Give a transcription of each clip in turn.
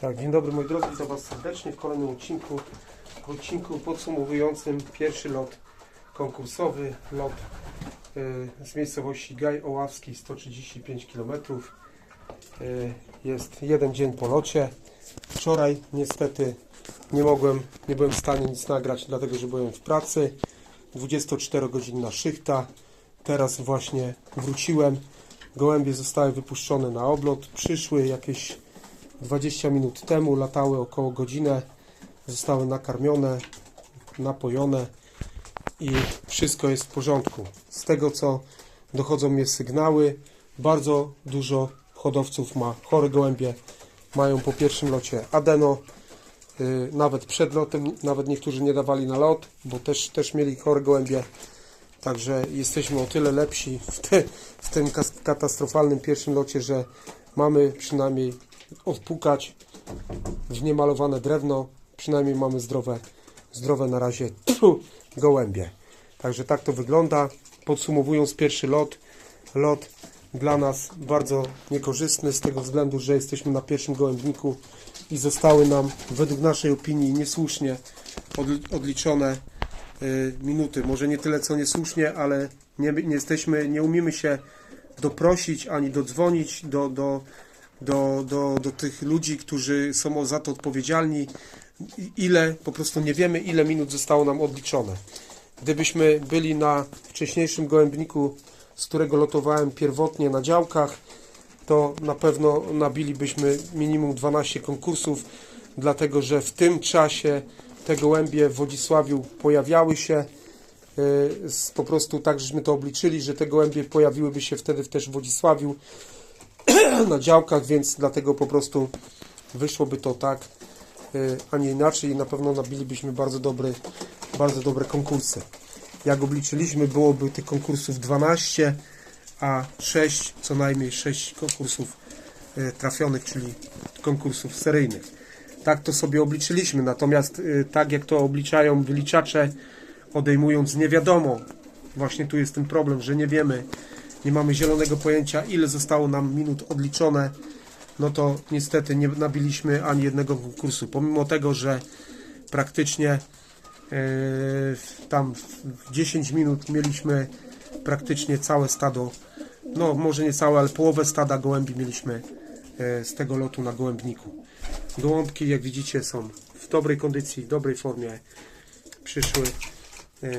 Tak, dzień dobry moi drodzy, witam Was serdecznie w kolejnym odcinku, odcinku podsumowującym pierwszy lot konkursowy, lot y, z miejscowości Gaj Oławski 135 km. Y, jest jeden dzień po locie. Wczoraj niestety nie mogłem, nie byłem w stanie nic nagrać, dlatego że byłem w pracy. 24-godzinna szychta. Teraz właśnie wróciłem. Gołębie zostały wypuszczone na oblot. Przyszły jakieś 20 minut temu, latały około godzinę, zostały nakarmione, napojone i wszystko jest w porządku. Z tego co dochodzą mnie sygnały, bardzo dużo hodowców ma chore gołębie, mają po pierwszym locie adeno, yy, nawet przed lotem, nawet niektórzy nie dawali na lot, bo też, też mieli chore gołębie. Także jesteśmy o tyle lepsi w, te, w tym katastrofalnym pierwszym locie, że mamy przynajmniej odpukać w niemalowane drewno. Przynajmniej mamy zdrowe, zdrowe na razie gołębie. Także tak to wygląda. Podsumowując pierwszy lot, lot dla nas bardzo niekorzystny z tego względu, że jesteśmy na pierwszym gołębniku i zostały nam według naszej opinii niesłusznie odli- odliczone y, minuty. Może nie tyle co niesłusznie, ale nie, nie jesteśmy, nie umiemy się doprosić ani dodzwonić do, do, do, do, do tych ludzi, którzy są za to odpowiedzialni. Ile, po prostu nie wiemy, ile minut zostało nam odliczone. Gdybyśmy byli na wcześniejszym gołębniku, z którego lotowałem pierwotnie na działkach, to na pewno nabilibyśmy minimum 12 konkursów, dlatego że w tym czasie te gołębie w Wodzisławiu pojawiały się. Z- Po prostu tak, żeśmy to obliczyli, że te gołębie pojawiłyby się wtedy też w Wodzisławiu na działkach, więc dlatego po prostu wyszłoby to tak, yy, a nie inaczej i na pewno nabilibyśmy bardzo dobry, bardzo dobre konkursy. Jak obliczyliśmy, byłoby tych konkursów 12, a 6, co najmniej 6 konkursów yy, trafionych, czyli konkursów seryjnych. Tak to sobie obliczyliśmy, natomiast yy, tak jak to obliczają wyliczacze, odejmując nie wiadomo, właśnie tu jest ten problem, że nie wiemy, nie mamy zielonego pojęcia, ile zostało nam minut odliczone, no to niestety nie nabiliśmy ani jednego konkursu. Pomimo tego, że praktycznie yy, tam w 10 minut mieliśmy praktycznie całe stado, no może nie całe, ale połowę stada gołębi mieliśmy yy, z tego lotu na gołębniku. Gołąbki, jak widzicie, są w dobrej kondycji, w dobrej formie. Przyszły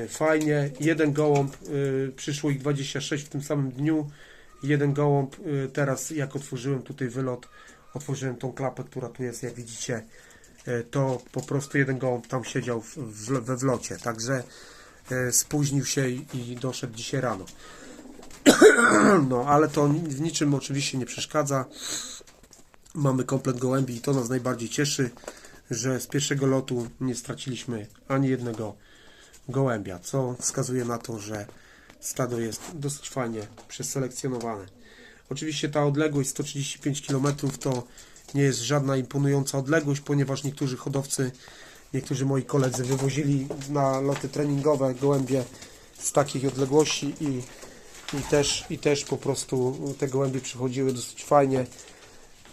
fajnie. Jeden gołąb, y, przyszło ich 26 w tym samym dniu. Jeden gołąb, y, teraz jak otworzyłem tutaj wylot, otworzyłem tą klapę, która tu jest, jak widzicie, to po prostu jeden gołąb tam siedział w, w, we wlocie, także spóźnił się i, i doszedł dzisiaj rano. No, ale to w niczym oczywiście nie przeszkadza. Mamy komplet gołębi i to nas najbardziej cieszy, że z pierwszego lotu nie straciliśmy ani jednego gołębia, co wskazuje na to, że stado jest dosyć fajnie przeselekcjonowane. Oczywiście ta odległość 135 km to nie jest żadna imponująca odległość, ponieważ niektórzy hodowcy, niektórzy moi koledzy wywozili na loty treningowe gołębie z takich odległości i, i, też, i też po prostu te gołębie przychodziły dosyć fajnie.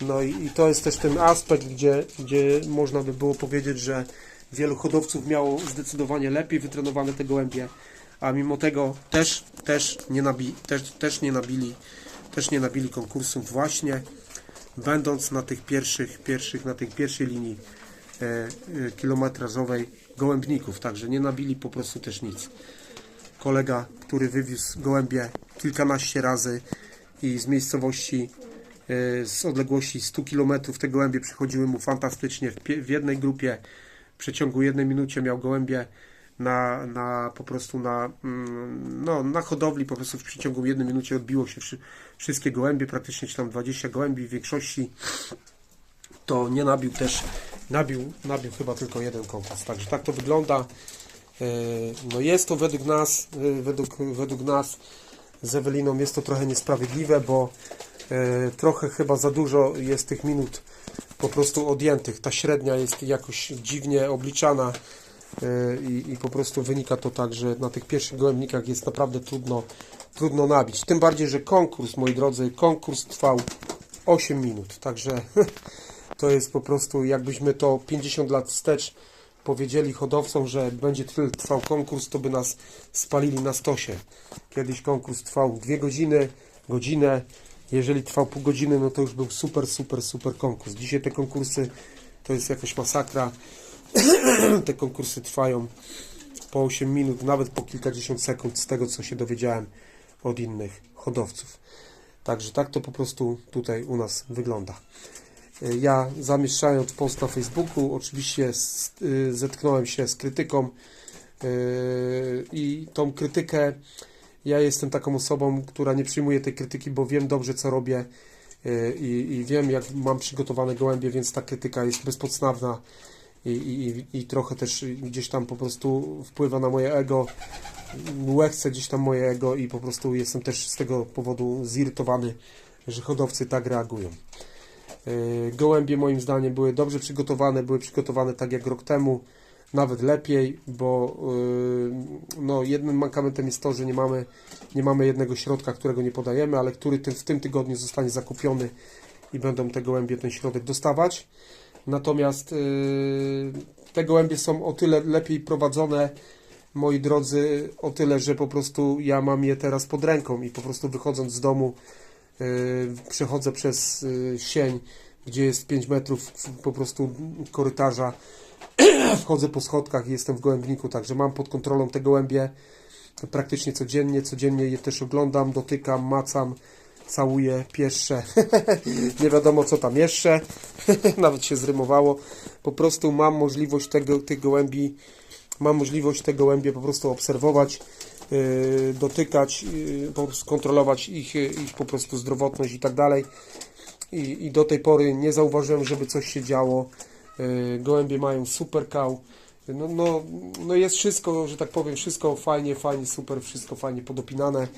No i, i to jest też ten aspekt, gdzie, gdzie można by było powiedzieć, że wielu hodowców miało zdecydowanie lepiej wytrenowane te gołębie, a mimo tego też, też, nie, nabi, też, też nie nabili też nie nabili konkursów właśnie będąc na tych pierwszych, pierwszych na tej pierwszej linii e, e, kilometrażowej gołębników, także nie nabili po prostu też nic. Kolega, który wywiózł gołębie kilkanaście razy i z miejscowości e, z odległości 100 km te gołębie przychodziły mu fantastycznie w, w jednej grupie przeciągu jednej minucie miał gołębie na, na po prostu na, mm, no, na hodowli po prostu w przeciągu jednej minucie odbiło się wszy, wszystkie gołębie, praktycznie czy tam 20 gołębi w większości. To nie nabił też nabił, nabił chyba tylko jeden konkurs, także tak to wygląda. E, no jest to według nas e, według, według nas z Eweliną jest to trochę niesprawiedliwe, bo trochę chyba za dużo jest tych minut po prostu odjętych. Ta średnia jest jakoś dziwnie obliczana e, i, i po prostu wynika to tak, że na tych pierwszych gołębnikach jest naprawdę trudno, trudno nabić. Tym bardziej, że konkurs, moi drodzy, konkurs trwał 8 minut, także To jest po prostu, jakbyśmy to 50 lat wstecz powiedzieli hodowcom, że będzie trwał konkurs, to by nas spalili na stosie. Kiedyś konkurs trwał dwie godziny, godzinę. Jeżeli trwał pół godziny, no to już był super, super, super konkurs. Dzisiaj te konkursy to jest jakaś masakra. te konkursy trwają po 8 minut, nawet po kilkadziesiąt sekund z tego, co się dowiedziałem od innych hodowców. Także tak to po prostu tutaj u nas wygląda. Y, Ja zamieszczając post na Facebooku, oczywiście y, zetknąłem się z krytyką y, i tą krytykę ja jestem taką osobą, która nie przyjmuje tej krytyki, bo wiem dobrze co robię y, i, i wiem jak mam przygotowane gołębie, więc ta krytyka jest bezpodstawna i, i, i trochę też gdzieś tam po prostu wpływa na moje ego, łechce gdzieś tam moje ego i po prostu jestem też z tego powodu zirytowany, że hodowcy tak reagują. Yy, Gołębie moim zdaniem były dobrze przygotowane, były przygotowane tak jak rok temu, nawet lepiej, bo yy, no, jednym mankamentem jest to, że nie mamy, nie mamy jednego środka, którego nie podajemy, ale który w tym tygodniu zostanie zakupiony i będą te gołębie ten środek dostawać. Natomiast yy, te gołębie są o tyle lepiej prowadzone, moi drodzy, o tyle, że po prostu ja mam je teraz pod ręką i po prostu wychodząc z domu yy, przechodzę przez sień, gdzie jest 5 metrów po prostu korytarza, wchodzę po schodkach i jestem w gołębniku, także mam pod kontrolą te gołębie praktycznie codziennie, codziennie je też oglądam, dotykam, macam, całuję, pieszczę, nie wiadomo co tam jeszcze, nawet się zrymowało, po prostu mam możliwość tego, tych gołębi, mam możliwość te gołębie po prostu obserwować, yy, dotykać, yy, kontrolować ich, yy, ich po prostu zdrowotność i tak dalej. I, I do tej pory nie zauważyłem, żeby coś się działo. Yy, Gołębie mają super kał. No, no, no jest wszystko, że tak powiem, wszystko fajnie, fajnie, super, wszystko fajnie podopinane.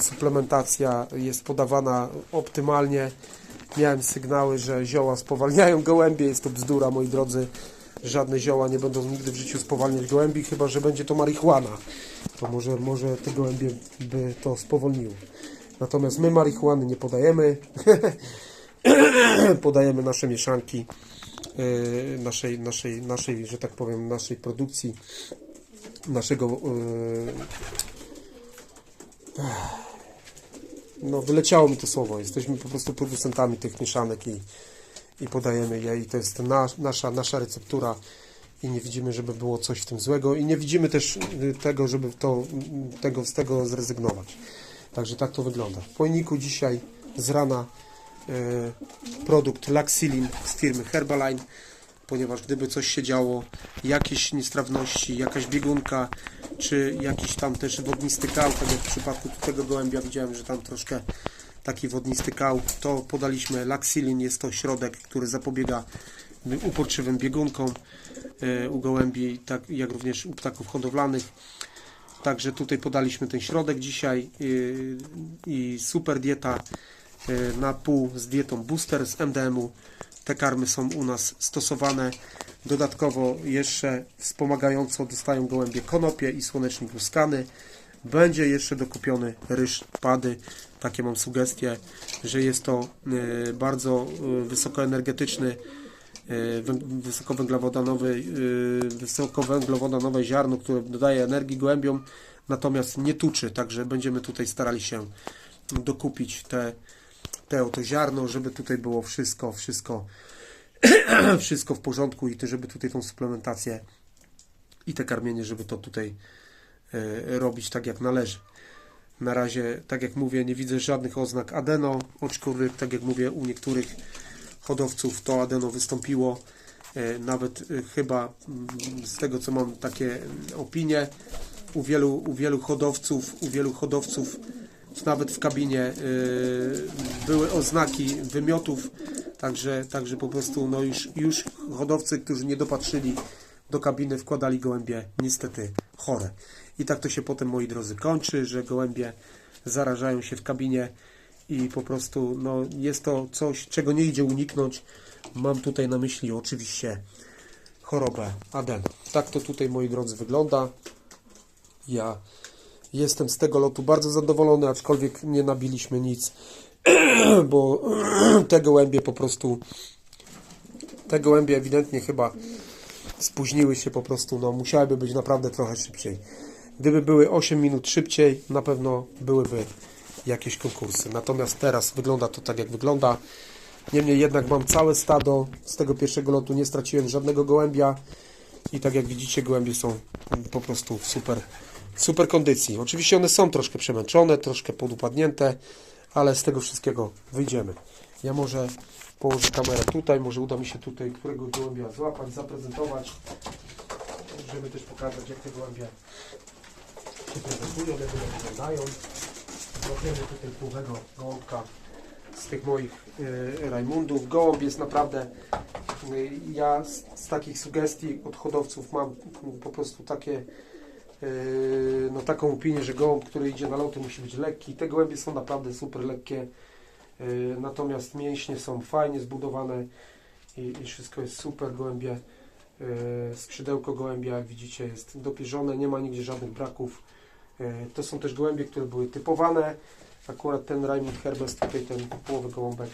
Suplementacja jest podawana optymalnie. Miałem sygnały, że zioła spowalniają gołębie. Jest to bzdura, moi drodzy. Żadne zioła nie będą nigdy w życiu spowalniać gołębi, chyba że będzie to marihuana. To może, może te gołębie by to spowolniło. Natomiast my marihuany nie podajemy. podajemy nasze mieszanki naszej, naszej, naszej, że tak powiem, naszej produkcji, naszego yy, no wyleciało mi to słowo. Jesteśmy po prostu producentami tych mieszanek i, i podajemy je i to jest na, nasza, nasza receptura i nie widzimy, żeby było coś w tym złego i nie widzimy też y, tego, żeby to, tego, z tego zrezygnować. Także tak to wygląda. W pojniku dzisiaj z rana produkt Laxilin z firmy Herbaline, ponieważ gdyby coś się działo, jakieś niestrawności, jakaś biegunka, czy jakiś tam też wodnisty kał, tak jak w przypadku tego gołębia widziałem, że tam troszkę taki wodnisty kał, to podaliśmy Laxilin, jest to środek, który zapobiega uporczywym biegunkom e, u gołębi, tak jak również u ptaków hodowlanych. Także tutaj podaliśmy ten środek dzisiaj yy, i super dieta na pół z dietą booster z MDM-u. Te karmy są u nas stosowane. Dodatkowo jeszcze wspomagająco dostają gołębie konopie i słonecznik łuskany. Będzie jeszcze dokupiony ryż pady. Takie mam sugestie, że jest to yy, bardzo yy, wysokoenergetyczny węg- wysokowęglowodanowy, wysokowęglowodanowe ziarno, które dodaje energii gołębiom, natomiast nie tuczy, także będziemy tutaj starali się dokupić te, te oto ziarno, żeby tutaj było wszystko, wszystko, wszystko w porządku i to, żeby tutaj tą suplementację i te karmienie, żeby to tutaj e, robić tak jak należy. Na razie, tak jak mówię, nie widzę żadnych oznak adeno, aczkolwiek, tak jak mówię, u niektórych hodowców to adeno wystąpiło. E, Nawet e, chyba mm, z tego, co mam takie opinie, u wielu, u wielu hodowców, u wielu hodowców nawet w kabinie e, były oznaki wymiotów, także, także po prostu no już, już hodowcy, którzy nie dopatrzyli do kabiny, wkładali gołębie niestety chore. I tak to się potem, moi drodzy, kończy, że gołębie zarażają się w kabinie i po prostu no, jest to coś, czego nie idzie uniknąć. Mam tutaj na myśli oczywiście chorobę adeno. Tak to tutaj, moi drodzy, wygląda. Ja jestem z tego lotu bardzo zadowolony, aczkolwiek nie nabiliśmy nic, bo te gołębie po prostu Te gołębie ewidentnie chyba spóźniły się po prostu, no musiałyby być naprawdę trochę szybciej. Gdyby były 8 minut szybciej, na pewno byłyby jakieś konkursy. Natomiast teraz wygląda to tak, jak wygląda. Niemniej jednak mam całe stado z tego pierwszego lotu, nie straciłem żadnego gołębia i tak jak widzicie, gołębie są po prostu super, super kondycji. Oczywiście one są troszkę przemęczone, troszkę podupadnięte, ale z tego wszystkiego wyjdziemy. Ja może położę kamerę tutaj, może uda mi się tutaj którego gołębia złapać, zaprezentować, żeby też pokazać jak te gołębie się prezentują, jak one wyglądają. Złapiemy tutaj półowego gołąbka z tych moich y, Rajmundów. Gołąb jest naprawdę, y, ja z, z takich sugestii od hodowców mam po prostu takie, no taką opinię, że gołąb, który idzie na loty musi być lekki. Te gołębie są naprawdę super lekkie, y, natomiast mięśnie są fajnie zbudowane i, i wszystko jest super. Gołębie, y, skrzydełko gołębia jak widzicie jest dopierzone, nie ma nigdzie żadnych braków. To są też gołębie, które były typowane. Akurat ten Raymond Herbest, tutaj ten połowy gołąbek,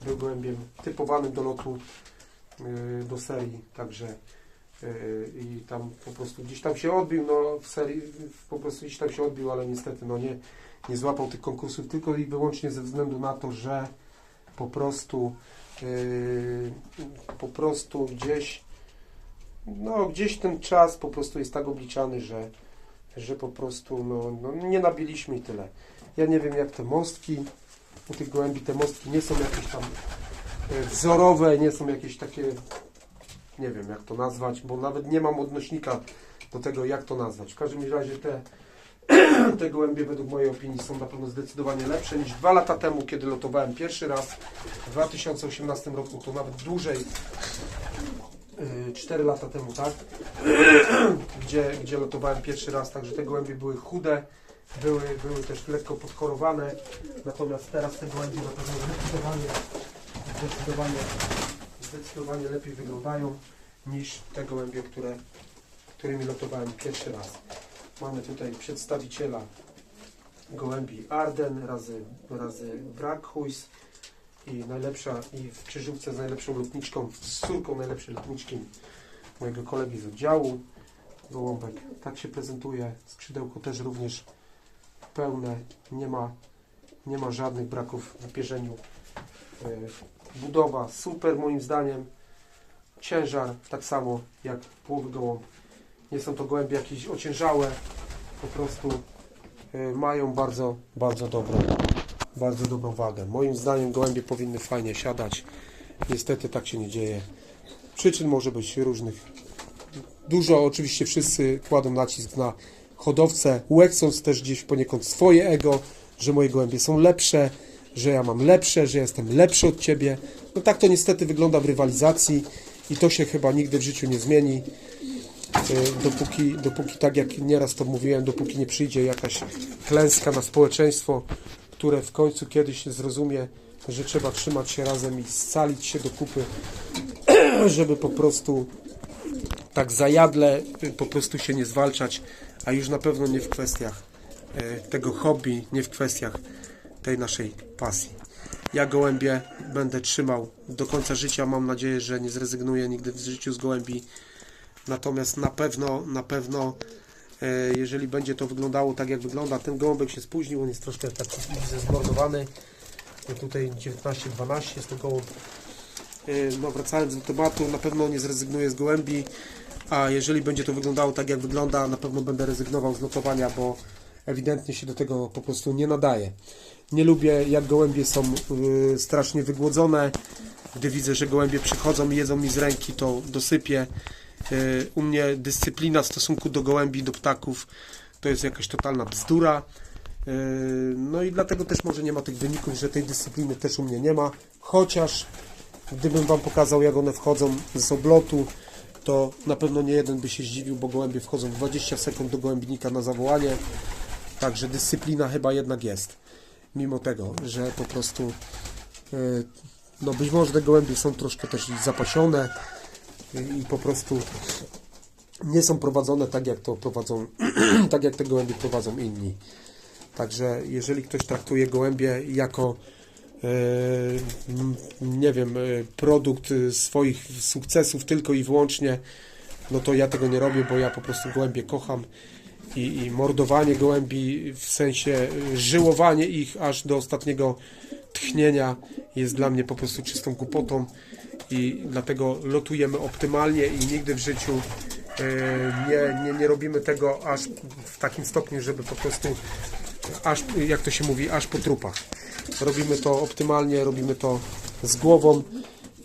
był gołębiem typowanym do lotu, do serii, także i tam po prostu gdzieś tam się odbił, no w serii po prostu gdzieś tam się odbił, ale niestety no nie, nie złapał tych konkursów tylko i wyłącznie ze względu na to, że po prostu y, po prostu gdzieś no gdzieś ten czas po prostu jest tak obliczany, że że po prostu no, no, nie nabiliśmy i tyle. Ja nie wiem jak te mostki, u tych gołębi te mostki nie są jakieś tam e, wzorowe, nie są jakieś takie, nie wiem jak to nazwać, bo nawet nie mam odnośnika do tego jak to nazwać. W każdym razie te, te gołębie według mojej opinii są na pewno zdecydowanie lepsze niż dwa lata temu, kiedy lotowałem pierwszy raz w 2018 roku, to nawet dłużej, 4 lata temu, tak? gdzie, gdzie lotowałem pierwszy raz, także te gołębie były chude, były, były też lekko podchorowane, natomiast teraz te gołębie na pewno zdecydowanie, zdecydowanie, zdecydowanie lepiej wyglądają niż te gołębie, które, którymi lotowałem pierwszy raz. Mamy tutaj przedstawiciela gołębi Arden razy, razy Brackhuyz i najlepsza i w krzyżówce z najlepszą lotniczką, z córką najlepszej lotniczki mojego kolegi z oddziału. Gołąbek tak się prezentuje, skrzydełko też również pełne, nie ma, nie ma żadnych braków w pierzeniu. Budowa super moim zdaniem, ciężar tak samo jak połowy gołąb. Nie są to gołębie jakieś ociężałe, po prostu e, mają bardzo, bardzo dobrą, bardzo dobrą wagę. Moim zdaniem gołębie powinny fajnie siadać. Niestety tak się nie dzieje. Przyczyn może być różnych. Dużo oczywiście wszyscy kładą nacisk na hodowcę, łekcąc też gdzieś poniekąd swoje ego, że moje gołębie są lepsze, że ja mam lepsze, że jestem lepszy od ciebie. No tak to niestety wygląda w rywalizacji i to się chyba nigdy w życiu nie zmieni. Y, Dopóki, dopóki tak jak nieraz to mówiłem, dopóki nie przyjdzie jakaś klęska na społeczeństwo, które w końcu kiedyś zrozumie, że trzeba trzymać się razem i scalić się do kupy, żeby po prostu tak zajadle y, po prostu się nie zwalczać, a już na pewno nie w kwestiach y, tego hobby, nie w kwestiach tej naszej pasji. Ja gołębie będę trzymał do końca życia. Mam nadzieję, że nie zrezygnuję nigdy w życiu z gołębi. Natomiast na pewno, na pewno, e, jeżeli będzie to wyglądało tak, jak wygląda, ten gołąbek się spóźnił, on jest troszkę widzę, zmordowany. No Tutaj 19-12 jest to gołąb. E, No wracając do tematu, na pewno nie zrezygnuję z gołębi, a jeżeli będzie to wyglądało tak, jak wygląda, na pewno będę rezygnował z lotowania, bo ewidentnie się do tego po prostu nie nadaje. Nie lubię, jak gołębie są y, strasznie wygłodzone. Gdy widzę, że gołębie przychodzą i jedzą mi z ręki, to dosypię. Y, U mnie dyscyplina w stosunku do gołębi, do ptaków to jest jakaś totalna bzdura. Y, No i dlatego też może nie ma tych wyników, że tej dyscypliny też u mnie nie ma. Chociaż gdybym Wam pokazał, jak one wchodzą z oblotu, to na pewno nie jeden by się zdziwił, bo gołębie wchodzą 20 sekund do gołębnika na zawołanie. Także dyscyplina chyba jednak jest. Mimo tego, że po prostu y, no być może te gołębie są troszkę też zapasione y, i po prostu nie są prowadzone tak jak to prowadzą, tak jak te gołębie prowadzą inni. Także jeżeli ktoś traktuje gołębie jako m, nie wiem, e, produkt e, swoich sukcesów tylko i wyłącznie, no to ja tego nie robię, bo ja po prostu gołębie kocham i, i mordowanie gołębi w sensie e, żyłowanie ich aż do ostatniego tchnienia jest dla mnie po prostu czystą głupotą i dlatego lotujemy optymalnie i nigdy w życiu e, nie, nie, nie robimy tego aż w takim stopniu, żeby po prostu aż, jak to się mówi, aż po trupach. Robimy to optymalnie, robimy to z głową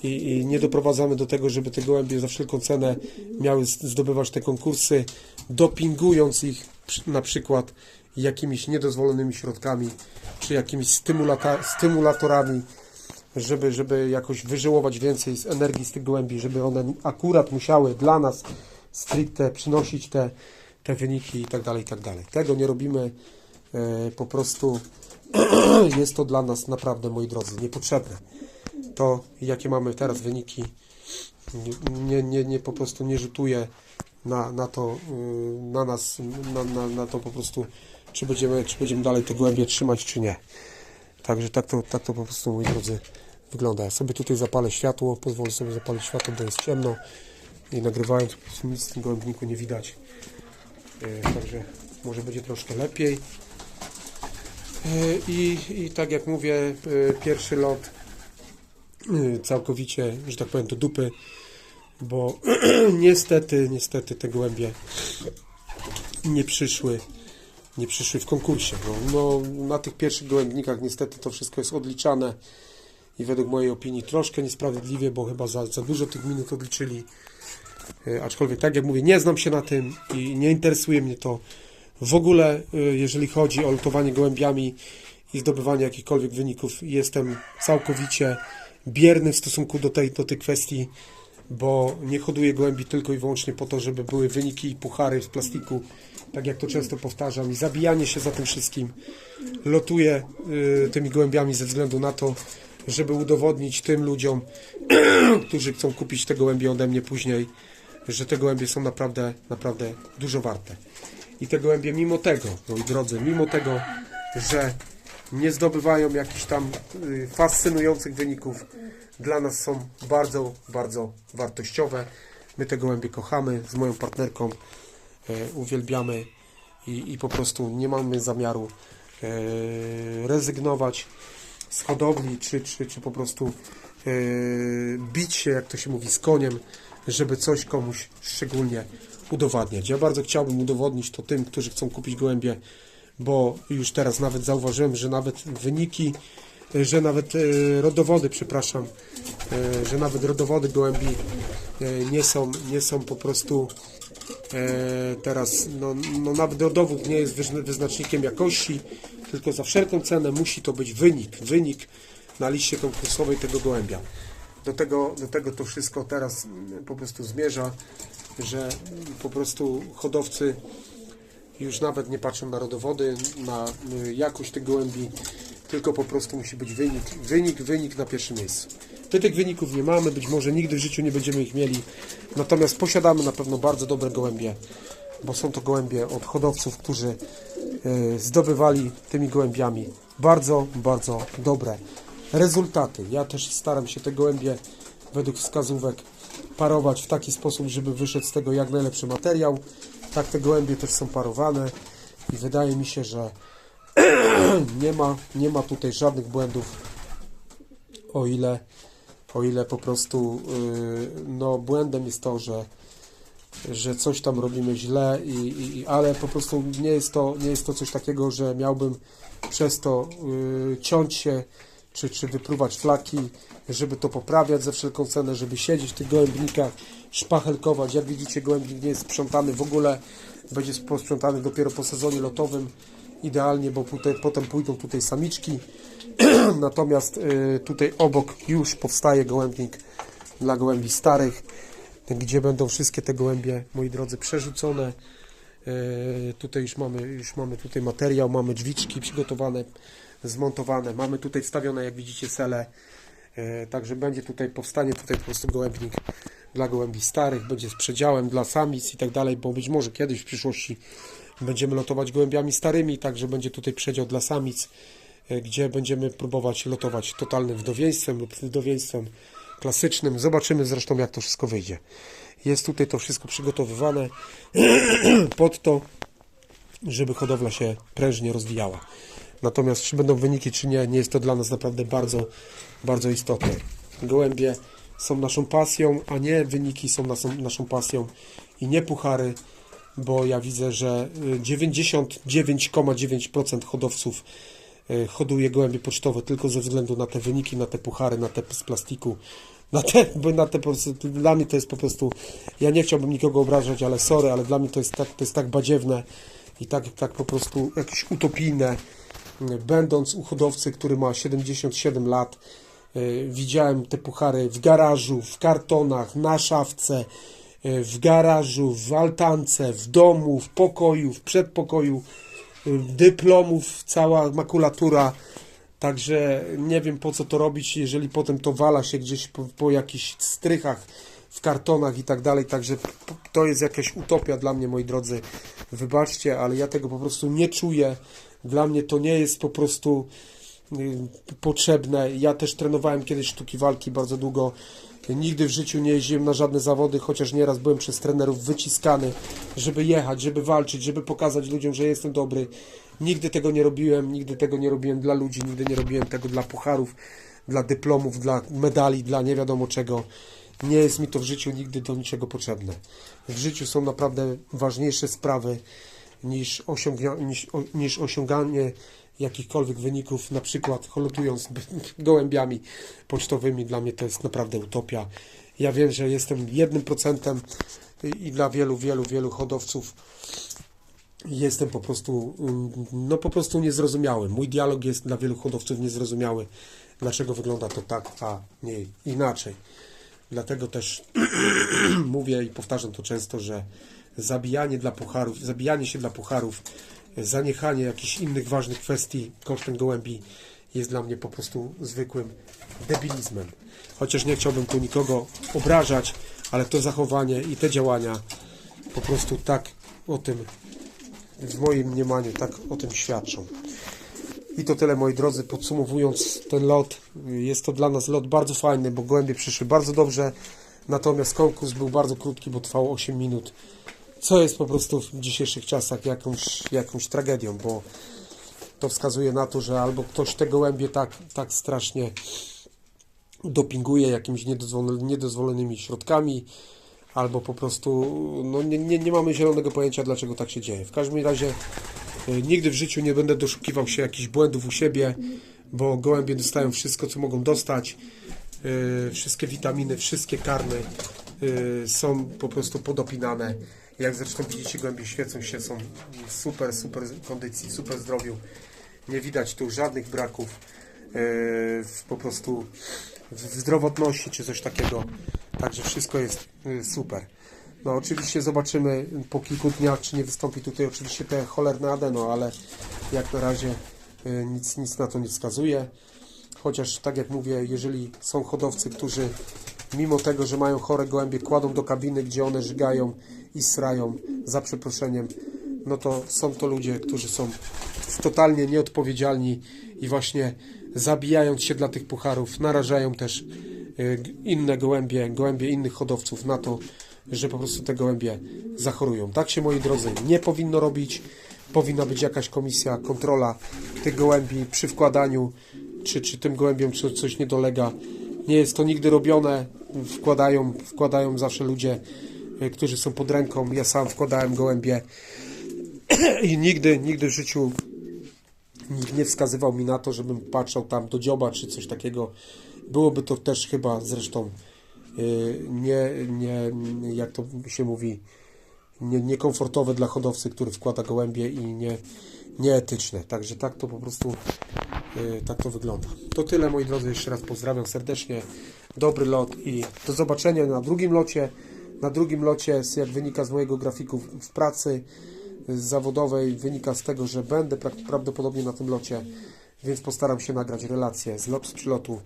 i, i nie doprowadzamy do tego, żeby te gołębie za wszelką cenę miały zdobywać te konkursy, dopingując ich na przykład jakimiś niedozwolonymi środkami, czy jakimiś stymulata, stymulatorami, żeby, żeby jakoś wyżyłować więcej z energii z tych gołębi, żeby one akurat musiały dla nas stricte przynosić te, te wyniki i tak dalej, i tak dalej. Tego nie robimy, e, po prostu jest to dla nas naprawdę, moi drodzy, niepotrzebne. To, jakie mamy teraz wyniki, nie, nie, nie po prostu nie rzutuje na, na to, y, na nas, na, na, na to po prostu, czy będziemy, czy będziemy dalej te głębie trzymać, czy nie. Także tak to, tak to po prostu, moi drodzy, wygląda. Ja sobie tutaj zapalę światło, pozwolę sobie zapalić światło, bo jest ciemno i nagrywając po prostu nic w tym gołębniku nie widać. E, Także może będzie troszkę lepiej. E, I, I tak jak mówię, pierwszy lot całkowicie, że tak powiem, do dupy, bo niestety, niestety te gołębie nie przyszły, nie przyszły w konkursie. No, no, na tych pierwszych gołębnikach niestety to wszystko jest odliczane i według mojej opinii troszkę niesprawiedliwie, bo chyba za, za dużo tych minut odliczyli. E, Aczkolwiek, tak jak mówię, nie znam się na tym i nie interesuje mnie to w ogóle, e, jeżeli chodzi o lutowanie gołębiami i zdobywanie jakichkolwiek wyników. Jestem całkowicie bierny w stosunku do tej, do tej kwestii, bo nie hoduję gołębi tylko i wyłącznie po to, żeby były wyniki i puchary w plastiku, tak jak to często powtarzam, i zabijanie się za tym wszystkim. Lotuję y, tymi gołębiami ze względu na to, żeby udowodnić tym ludziom, którzy chcą kupić te gołębie ode mnie później, że te gołębie są naprawdę, naprawdę dużo warte. I te gołębie mimo tego, moi drodzy, mimo tego, że nie zdobywają jakichś tam y, fascynujących wyników, dla nas są bardzo, bardzo wartościowe. My te gołębie kochamy z moją partnerką, e, uwielbiamy i, i po prostu nie mamy zamiaru e, rezygnować z hodowli, czy, czy, czy po prostu e, bić się, jak to się mówi, z koniem, żeby coś komuś szczególnie udowadniać. Ja bardzo chciałbym udowodnić to tym, którzy chcą kupić gołębie, bo już teraz nawet zauważyłem, że nawet wyniki, e, że nawet e, rodowody, przepraszam, e, że nawet rodowody gołębi nie są, nie są po prostu teraz, no, no nawet rodowód nie jest wyzna- wyznacznikiem jakości, tylko za wszelką cenę musi to być wynik, wynik na liście konkursowej tego gołębia. Do tego, do tego to wszystko teraz po prostu zmierza, że po prostu hodowcy już nawet nie patrzą na rodowody, na y, jakość tych gołębi, tylko po prostu musi być wynik, wynik, wynik na pierwszym miejscu. My tych wyników nie mamy, być może nigdy w życiu nie będziemy ich mieli, natomiast posiadamy na pewno bardzo dobre gołębie, bo są to gołębie od hodowców, którzy y, zdobywali tymi gołębiami bardzo, bardzo dobre rezultaty. Ja też staram się te gołębie według wskazówek parować w taki sposób, żeby wyszedł z tego jak najlepszy materiał. Tak te gołębie też są parowane i wydaje mi się, że nie ma, nie ma tutaj żadnych błędów, o ile, o ile po prostu yy, no, błędem jest to, że, że coś tam robimy źle, i, i, ale po prostu nie jest, to, nie jest to coś takiego, że miałbym przez to yy, ciąć się czy, czy wypruwać flaki, żeby to poprawiać za wszelką cenę, żeby siedzieć w tych gołębnikach, szpachelkować. Jak widzicie, gołębnik nie jest sprzątany w ogóle, będzie posprzątany dopiero po sezonie lotowym, idealnie, bo tutaj, potem pójdą tutaj samiczki. Natomiast y, tutaj obok już powstaje gołębnik dla gołębi starych, gdzie będą wszystkie te gołębie, moi drodzy, przerzucone. E, Tutaj już mamy, już mamy tutaj materiał, mamy drzwiczki przygotowane, zmontowane, mamy tutaj wstawione, jak widzicie, sele. E, Także będzie tutaj, powstanie tutaj po prostu gołębnik dla gołębi starych, będzie z przedziałem dla samic i tak dalej, bo być może kiedyś w przyszłości będziemy lotować gołębiami starymi, także będzie tutaj przedział dla samic. e, gdzie będziemy próbować lotować totalnym wdowieństwem lub wdowieństwem klasycznym. Zobaczymy zresztą, jak to wszystko wyjdzie. Jest tutaj to wszystko przygotowywane pod to, żeby hodowla się prężnie rozwijała. Natomiast czy będą wyniki, czy nie, nie jest to dla nas naprawdę bardzo, bardzo istotne. Gołębie są naszą pasją, a nie wyniki są naszą, naszą pasją i nie puchary, bo ja widzę, że y, 99,9% hodowców y, hoduje gołębie pocztowe tylko ze względu na te wyniki, na te puchary, na te z plastiku. Na te, bo na te po prostu, dla mnie to jest po prostu, ja nie chciałbym nikogo obrażać, ale sorry, ale dla mnie to jest tak, to jest tak badziewne i tak, tak po prostu jakieś utopijne. Będąc u hodowcy, który ma 77 lat, y, widziałem te puchary w garażu, w kartonach, na szafce, y, w garażu, w altance, w domu, w pokoju, w przedpokoju, y, dyplomów, cała makulatura. Także nie wiem po co to robić, jeżeli potem to wala się gdzieś po, po jakichś strychach, w kartonach i tak dalej. Także to jest jakaś utopia dla mnie, moi drodzy. Wybaczcie, ale ja tego po prostu nie czuję. Dla mnie to nie jest po prostu y, potrzebne. Ja też trenowałem kiedyś sztuki walki bardzo długo. Nigdy w życiu nie jeździłem na żadne zawody, chociaż nieraz byłem przez trenerów wyciskany, żeby jechać, żeby walczyć, żeby pokazać ludziom, że jestem dobry. Nigdy tego nie robiłem, nigdy tego nie robiłem dla ludzi, nigdy nie robiłem tego dla pucharów, dla dyplomów, dla medali, dla nie wiadomo czego. Nie jest mi to w życiu nigdy do niczego potrzebne. W życiu są naprawdę ważniejsze sprawy niż, osiągnia, niż, o- niż osiąganie jakichkolwiek wyników, na przykład holotując gołębiami pocztowymi. Dla mnie to jest naprawdę utopia. Ja wiem, że jestem jednym procentem i dla wielu, wielu, wielu hodowców jestem po prostu, no po prostu niezrozumiały. Mój dialog jest dla wielu hodowców niezrozumiały. Dlaczego wygląda to tak, a nie inaczej. Dlatego też mówię i powtarzam to często, że zabijanie dla pucharów, zabijanie się dla pucharów, zaniechanie jakichś innych ważnych kwestii kosztem gołębi jest dla mnie po prostu zwykłym debilizmem. Chociaż nie chciałbym tu nikogo obrażać, ale to zachowanie i te działania po prostu tak o tym, w moim mniemaniu, tak o tym świadczą. I to tyle moi drodzy, podsumowując ten lot, jest to dla nas lot bardzo fajny, bo gołębie przyszły bardzo dobrze, natomiast konkurs był bardzo krótki, bo trwał 8 minut, co jest po prostu w dzisiejszych czasach jakąś, jakąś tragedią, bo to wskazuje na to, że albo ktoś te gołębie tak, tak strasznie dopinguje jakimiś niedozwolonymi, środkami, albo po prostu no, nie, nie, nie mamy zielonego pojęcia, dlaczego tak się dzieje. W każdym razie nigdy w życiu nie będę doszukiwał się jakichś błędów u siebie, bo gołębie dostają wszystko, co mogą dostać. Y, wszystkie witaminy, wszystkie karmy y, są po prostu podopinane. Jak zresztą widzicie, gołębie świecą się, są super, super kondycji, super zdrowiu. Nie widać tu żadnych braków w, po prostu w zdrowotności czy coś takiego. Także wszystko jest super. No oczywiście zobaczymy po kilku dniach, czy nie wystąpi tutaj oczywiście te cholerne adeno, ale jak na razie y, nic, nic na to nie wskazuje. Chociaż tak jak mówię, jeżeli są hodowcy, którzy mimo tego, że mają chore gołębie, kładą do kabiny, gdzie one żygają i srają, za przeproszeniem, no to są to ludzie, którzy są totalnie nieodpowiedzialni i właśnie zabijając się dla tych pucharów, narażają też y, inne gołębie, gołębie innych hodowców na to, że po prostu te gołębie zachorują. Tak się, moi drodzy, nie powinno robić. Powinna być jakaś komisja, kontrola tych gołębi przy wkładaniu, czy, czy tym gołębiom co, coś nie dolega. Nie jest to nigdy robione. Wkładają, wkładają zawsze ludzie, y, którzy są pod ręką. Ja sam wkładałem gołębie i nigdy, nigdy w życiu nikt nie wskazywał mi na to, żebym patrzał tam do dzioba czy coś takiego. Byłoby to też chyba zresztą nie, nie jak to się mówi, nie, niekomfortowe dla hodowcy, który wkłada gołębie i nie, nieetyczne. Także tak to po prostu y, tak to wygląda. To tyle moi drodzy, jeszcze raz pozdrawiam serdecznie. Dobry lot i do zobaczenia na drugim locie. Na drugim locie, jak wynika z mojego grafiku w- pracy y, zawodowej, wynika z tego, że będę pra- prawdopodobnie na tym locie, więc postaram się nagrać relację z lotu z przylotu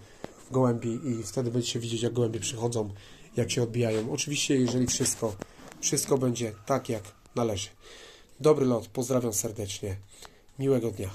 gołębi i wtedy będziecie widzieć, jak gołębie przychodzą, jak się odbijają. Oczywiście, jeżeli wszystko, wszystko będzie tak, jak należy. Dobry lot, pozdrawiam serdecznie. Miłego dnia.